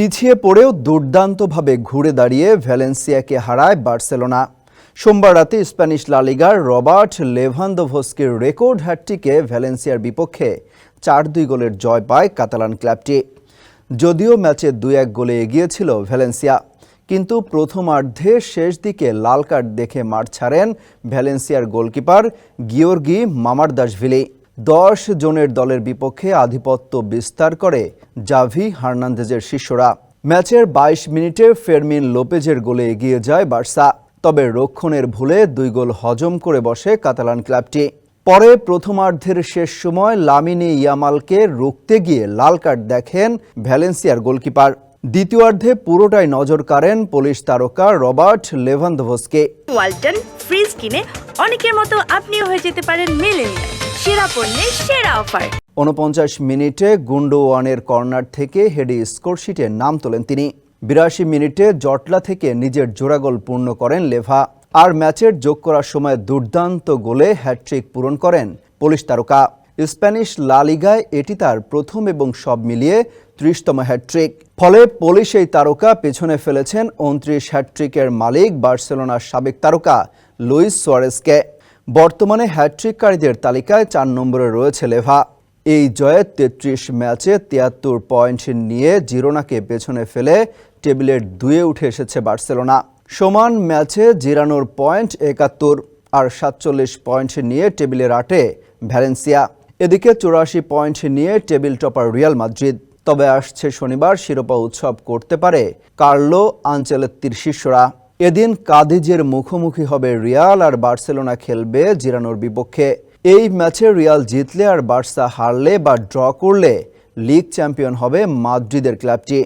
পিছিয়ে পড়েও দুর্দান্তভাবে ঘুরে দাঁড়িয়ে ভ্যালেন্সিয়াকে হারায় বার্সেলোনা। সোমবার রাতে স্প্যানিশ লালিগার রবার্ট লেভানদোভস্কির রেকর্ড হ্যাটটিকে ভ্যালেন্সিয়ার বিপক্ষে চার দুই গোলের জয় পায় কাতালান ক্লাবটি। যদিও ম্যাচে দুই এক গোলে এগিয়েছিল ভ্যালেন্সিয়া, কিন্তু প্রথমার্ধে শেষ দিকে লাল কার্ড দেখে মাঠ ছাড়েন ভ্যালেন্সিয়ার গোলকিপার গিওর্গি মামারদাসভিলি। দশ জনের দলের বিপক্ষে আধিপত্য বিস্তার করে জাভি হার্নান্দেজের শিষ্যরা। ম্যাচের ২২ মিনিটে ফেরমিন লোপেজের গোলে এগিয়ে যায় বার্সা। তবে রক্ষণের ভুলে দুই গোল হজম করে বসে কাতালান ক্লাবটি। পরে প্রথমার্ধের শেষ সময় লামিনি ইয়ামালকে রুখতে গিয়ে লাল কার্ড দেখেন ভ্যালেন্সিয়ার গোলকিপার। দ্বিতীয়ার্ধে পুরোটাই নজর কাড়েন পুলিশ তারকা রবার্ট লেভানদোভসকে। ওয়ালটন ফ্রিজ কিনে অনেকের মতো আপনিও হয়ে যেতে পারেন মিলেনিয়াল। সেরা পণ্যের সেরা অফার। উনপঞ্চাশ মিনিটে গুন্ডোওয়ানের কর্নার থেকে হেডি স্কোরশিটে নাম তোলেন তিনি। বিরাশি মিনিটে জটলা থেকে নিজের জোড়া গোল পূর্ণ করেন লেভা। আর ম্যাচের যোগ করার সময় দুর্দান্ত গোলে হ্যাটট্রিক পূরণ করেন পুলিশ তারকা। স্প্যানিশ লা লিগায় এটি তার প্রথম এবং সব মিলিয়ে ত্রিশতম হ্যাটট্রিক। ফলে পুলিশ এই তারকা পেছনে ফেলেছেন উনত্রিশ হ্যাটট্রিকের মালিক বার্সেলোনার সাবেক তারকা লুইস সোয়ারেসকে বর্তমানে হ্যাটট্রিককারীদের তালিকায় চার নম্বরে রয়েছে লেভা। এই জয়ে তেত্রিশ ম্যাচে তিয়াত্তর পয়েন্ট নিয়ে জিরোনাকে পেছনে ফেলে টেবিলের দুয়ে উঠে এসেছে বার্সেলোনা। সমান ম্যাচে জিরানোর পয়েন্ট একাত্তর আর সাতচল্লিশ পয়েন্ট নিয়ে টেবিলের আটে ভ্যালেন্সিয়া। এদিকে চুরাশি পয়েন্ট নিয়ে টেবিল টপার রিয়াল মাদ্রিদ। তবে আসছে শনিবার শিরোপা উৎসব করতে পারে কার্লো আঞ্চেলেত্তির শিষ্যরা। এদিন কাদিজের মুখোমুখি হবে রিয়াল আর বার্সেলোনা খেলবে জিরানোর বিপক্ষে। এই ম্যাচে রিয়াল জিতলে আর বার্সা হারলে বা ড্র করলে লিগ চ্যাম্পিয়ন হবে মাদ্রিদের ক্লাবটি।